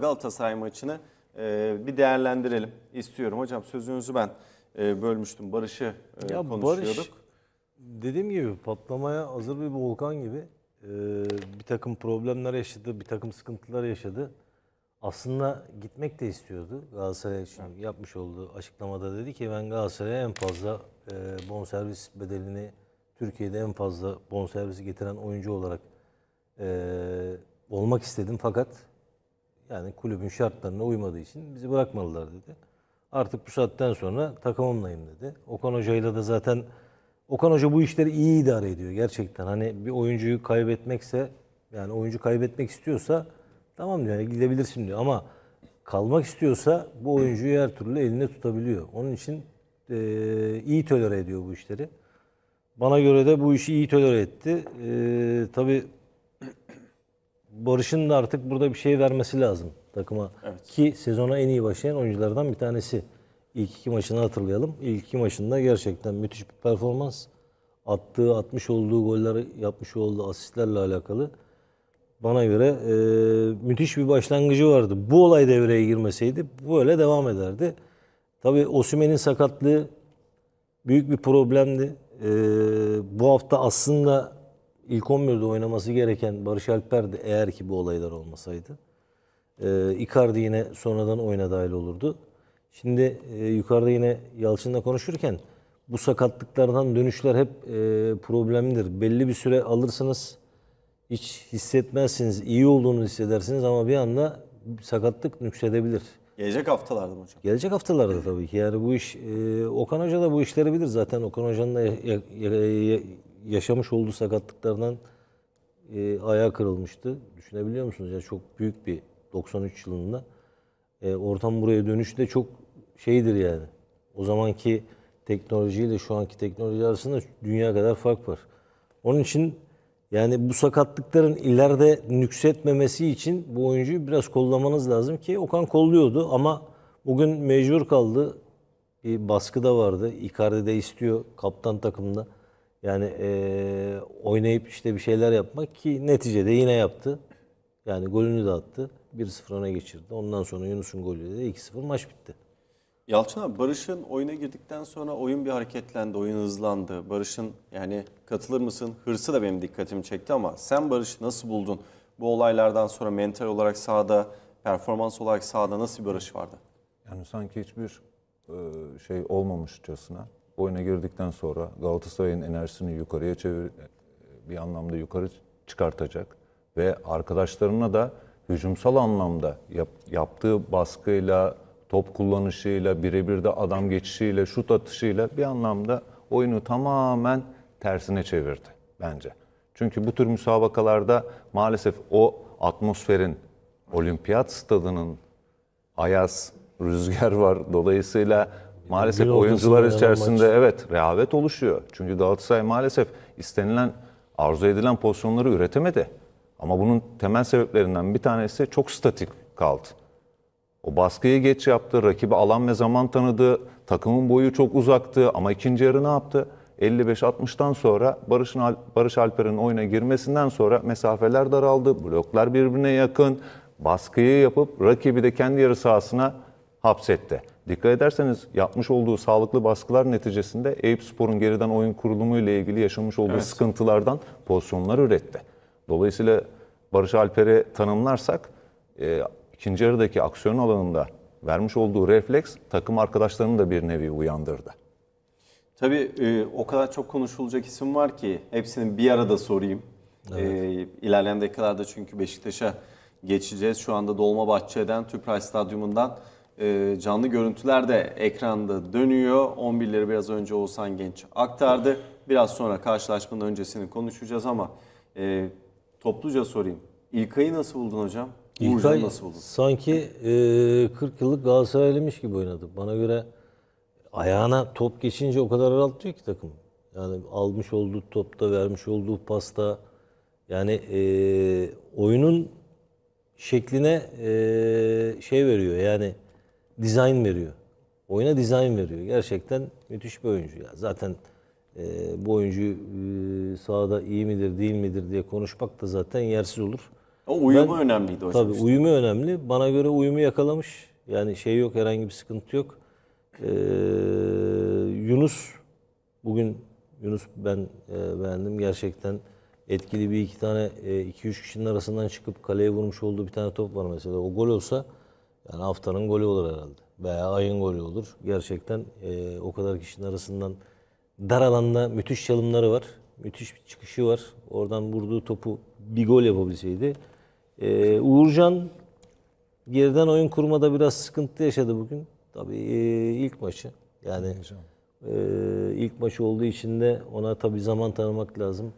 Galatasaray maçını e, bir değerlendirelim istiyorum. Hocam sözünüzü ben e, bölmüştüm. Barış'ı e, Ya konuşuyorduk. Barış dediğim gibi patlamaya hazır bir volkan gibi Ee, bir takım problemler yaşadı, bir takım sıkıntılar yaşadı. Aslında gitmek de istiyordu. Galatasaray için yapmış olduğu açıklamada dedi ki ben Galatasaray'a en fazla e, bonservis bedelini Türkiye'de en fazla bonservisi getiren oyuncu olarak e, olmak istedim fakat yani kulübün şartlarına uymadığı için bizi bırakmadılar dedi. Artık bu saatten sonra takımımlayım dedi. Okan Hoca'yla da zaten Okan Hoca bu işleri iyi idare ediyor gerçekten. Hani bir oyuncuyu kaybetmekse yani oyuncu kaybetmek istiyorsa tamam diyor yani gidebilirsin diyor ama kalmak istiyorsa bu oyuncuyu her türlü elinde tutabiliyor. Onun için eee, iyi tolere ediyor bu işleri. Bana göre de bu işi iyi tolere etti. Eee tabii Barış'ın da artık burada bir şey vermesi lazım takıma. Ki sezona en iyi başlayan oyunculardan bir tanesi. İlk iki maçını hatırlayalım. İlk iki maçında gerçekten müthiş bir performans. Attığı, atmış olduğu goller, yapmış olduğu asistlerle alakalı. Bana göre e, müthiş bir başlangıcı vardı. Bu olay devreye girmeseydi böyle devam ederdi. Tabii Osimhen'in sakatlığı büyük bir problemdi. Ee, bu hafta aslında ilk 11'de oynaması gereken Barış Alper'di eğer ki bu olaylar olmasaydı. Ee, Icardi yine sonradan oyuna dahil olurdu. Şimdi e, yukarıda yine Yalçın'la konuşurken bu sakatlıklardan dönüşler hep e, problemlidir. Belli bir süre alırsınız, hiç hissetmezsiniz, iyi olduğunu hissedersiniz ama bir anda sakatlık nüksedebilir. Gelecek haftalarda mı hocam? Gelecek haftalarda tabii ki. Yani bu iş e, Okan Hoca da bu işleri bilir zaten. Okan Hoca'nın da ya- ya- ya- yaşamış olduğu sakatlıklardan e, ayağı kırılmıştı. Düşünebiliyor musunuz? Yani çok büyük bir 93 yılında. E, ortam buraya dönüş de çok şeydir yani. O zamanki teknolojiyle şu anki teknoloji arasında dünya kadar fark var. Onun için yani bu sakatlıkların ileride nüksetmemesi için bu oyuncuyu biraz kollamanız lazım ki Okan kolluyordu ama bugün mecbur kaldı. Bir baskı da vardı. Icardi de istiyor kaptan takımda. Yani eee, oynayıp işte bir şeyler yapmak ki neticede yine yaptı. Yani golünü de attı. 1-0 öne geçirdi. Ondan sonra Yunus'un golüyle de 2-0 maç bitti. Yalçın abi Barış'ın oyuna girdikten sonra oyun bir hareketlendi, oyun hızlandı. Barış'ın yani katılır mısın? Hırsı da benim dikkatimi çekti ama sen Barış'ı nasıl buldun? Bu olaylardan sonra mental olarak sahada, performans olarak sahada nasıl bir Barış vardı? Yani sanki hiçbir e, şey olmamışçasına oyuna girdikten sonra Galatasaray'ın enerjisini yukarıya çevir bir anlamda yukarı çıkartacak ve arkadaşlarına da hücumsal anlamda yap- yaptığı baskıyla, top kullanışıyla, birebir de adam geçişiyle, şut atışıyla bir anlamda oyunu tamamen tersine çevirdi bence. Çünkü bu tür müsabakalarda maalesef o atmosferin olimpiyat stadının ayaz, rüzgar var. Dolayısıyla maalesef ortasında oyuncular içerisinde maç. evet rehavet oluşuyor. Çünkü Galatasaray maalesef istenilen, arzu edilen pozisyonları üretemedi. Ama bunun temel sebeplerinden bir tanesi çok statik kaldı. O baskıyı geç yaptı, rakibi alan ve zaman tanıdı, takımın boyu çok uzaktı ama ikinci yarı ne yaptı? 55-60'tan sonra Barış'ın Al- Barış Alper'in oyuna girmesinden sonra mesafeler daraldı, bloklar birbirine yakın, baskıyı yapıp rakibi de kendi yarı sahasına hapsetti. Dikkat ederseniz yapmış olduğu sağlıklı baskılar neticesinde Eyüp Spor'un geriden oyun kurulumu ile ilgili yaşamış olduğu sıkıntılardan pozisyonlar üretti. Dolayısıyla Barış Alper'i tanımlarsak e, ikinci yarıdaki aksiyon alanında vermiş olduğu refleks takım arkadaşlarını da bir nevi uyandırdı. Tabii e, o kadar çok konuşulacak isim var ki hepsini bir arada sorayım. E, ilerleyen dakikalarda çünkü Beşiktaş'a geçeceğiz. Şu anda Dolmabahçe'den Tüpraş Stadyumu'ndan e, canlı görüntüler de ekranda dönüyor. 11'leri biraz önce Oğuzhan Genç aktardı. Biraz sonra karşılaşmanın öncesini konuşacağız ama e, topluca sorayım. İlkay'ı nasıl buldun hocam? İlkay nasıl buldun? sanki e, 40 yıllık Galatasaraylıymış gibi oynadı. Bana göre ayağına top geçince o kadar rahatlıyor ki takım. Yani almış olduğu topta, vermiş olduğu pasta yani e, oyunun şekline e, şey veriyor yani dizayn veriyor. Oyuna dizayn veriyor. Gerçekten müthiş bir oyuncu. Ya. Zaten e, bu oyuncu e, sahada iyi midir değil midir diye konuşmak da zaten yersiz olur. O uyumu Ben- önemliydi hocam. Tabii işte. uyumu önemli. Bana göre uyumu yakalamış. Yani şey yok, herhangi bir sıkıntı yok. Ee, Yunus bugün Yunus ben e, beğendim gerçekten etkili bir iki tane e, iki üç kişinin arasından çıkıp kaleye vurmuş olduğu bir tane top var mesela. O gol olsa yani haftanın golü olur herhalde. Veya ayın golü olur. Gerçekten e, o kadar kişinin arasından dar alanda müthiş çalımları var. Müthiş bir çıkışı var. Oradan vurduğu topu bir gol yapabilseydi. E, Uğurcan geriden oyun kurmada biraz sıkıntı yaşadı bugün. Tabii e, ilk maçı. Yani e, ilk maçı olduğu için de ona tabii zaman tanımak lazım.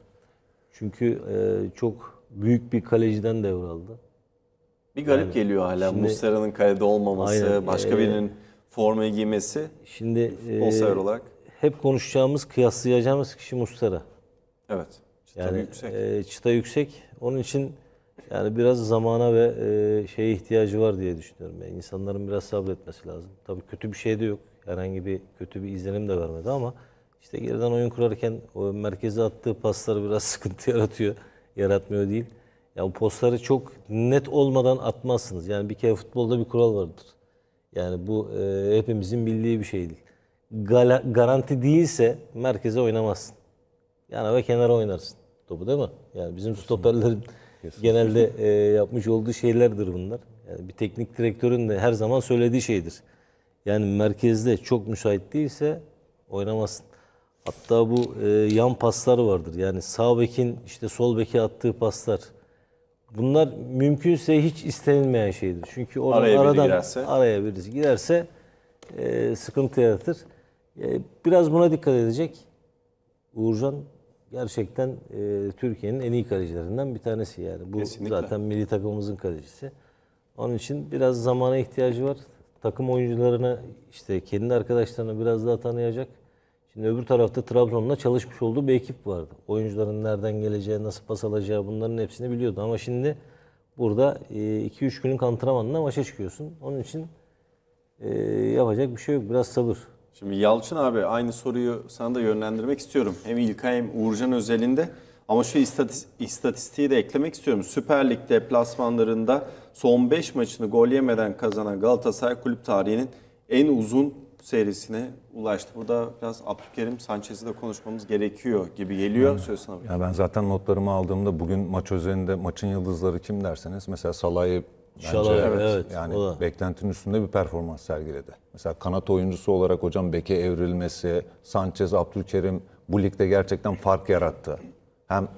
Çünkü e, çok büyük bir kaleciden devraldı. Bir garip geliyor hala şimdi- Muslera'nın kalede olmaması, Aynen, başka ee, birinin formayı giymesi Şimdi e, futbol sever olarak. hep konuşacağımız, kıyaslayacağımız kişi Mustera. Evet. İşte Yani yüksek. e, çıta yüksek. Onun için yani biraz zamana ve e, şeye ihtiyacı var diye düşünüyorum. Yani insanların biraz sabretmesi lazım. Tabii kötü bir şey de yok. Herhangi bir kötü bir izlenim de vermedi ama işte geriden oyun kurarken o merkeze attığı paslar biraz sıkıntı yaratıyor. Yaratmıyor değil. Ya bu postları çok net olmadan atmazsınız. Yani bir kere futbolda bir kural vardır. Yani bu e, hepimizin bildiği bir şeydir. Gala- garanti değilse merkeze oynamazsın. Yana ve kenara oynarsın topu değil mi? Yani bizim stoperlerin genelde e, yapmış olduğu şeylerdir bunlar. Yani bir teknik direktörün de her zaman söylediği şeydir. Yani merkezde çok müsait değilse oynamazsın. Hatta bu e, yan paslar vardır. Yani sağ bekin işte sol beke attığı paslar. Bunlar mümkünse hiç istenilmeyen şeydir. Çünkü oradan Araya biri aradan girerse? araya birisi girerse e, sıkıntı yaratır. E, biraz buna dikkat edecek. Uğurcan gerçekten e, Türkiye'nin en iyi kalecilerinden bir tanesi yani. Bu Kesinlikle. zaten milli takımımızın kalecisi. Onun için biraz zamana ihtiyacı var. Takım oyuncularını işte kendi arkadaşlarını biraz daha tanıyacak. Şimdi öbür tarafta Trabzon'la çalışmış olduğu bir ekip vardı. Oyuncuların nereden geleceği, nasıl pas alacağı bunların hepsini biliyordu. Ama şimdi burada 2-3 günün antrenmanla maça çıkıyorsun. Onun için e, yapacak bir şey yok. Biraz sabır. Şimdi Yalçın abi aynı soruyu sana da yönlendirmek istiyorum. Hem İlkay hem Uğurcan özelinde. Ama şu istatis- istatistiği de eklemek istiyorum. Süper Lig deplasmanlarında son 5 maçını gol yemeden kazanan Galatasaray kulüp tarihinin en uzun serisine ulaştı. Burada biraz Abdülkerim Sanchez'i de konuşmamız gerekiyor gibi geliyor. Söz sana. Ya ben zaten notlarımı aldığımda bugün maç özelinde maçın yıldızları kim derseniz mesela Salah'ı bence Salah, evet, yani o beklentinin üstünde bir performans sergiledi. Mesela kanat oyuncusu olarak hocam beke evrilmesi, Sanchez, Abdülkerim bu ligde gerçekten fark yarattı. Hem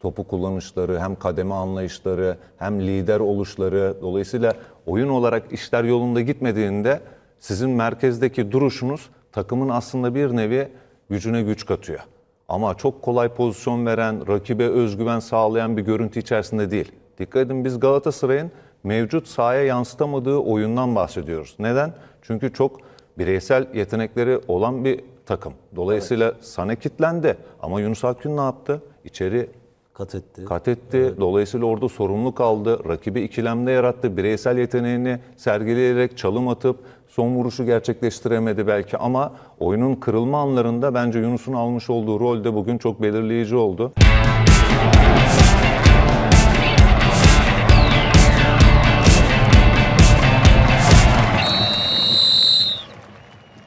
topu kullanışları, hem kademe anlayışları, hem lider oluşları. Dolayısıyla oyun olarak işler yolunda gitmediğinde sizin merkezdeki duruşunuz takımın aslında bir nevi gücüne güç katıyor. Ama çok kolay pozisyon veren, rakibe özgüven sağlayan bir görüntü içerisinde değil. Dikkat edin biz Galatasaray'ın mevcut sahaya yansıtamadığı oyundan bahsediyoruz. Neden? Çünkü çok bireysel yetenekleri olan bir takım. Dolayısıyla Sané kitlendi. Ama Yunus Akgün ne yaptı? İçeri Kat etti. kat etti. Dolayısıyla orada sorumluluk aldı. Rakibi ikilemde yarattı. Bireysel yeteneğini sergileyerek çalım atıp son vuruşu gerçekleştiremedi belki ama oyunun kırılma anlarında bence Yunus'un almış olduğu rol de bugün çok belirleyici oldu.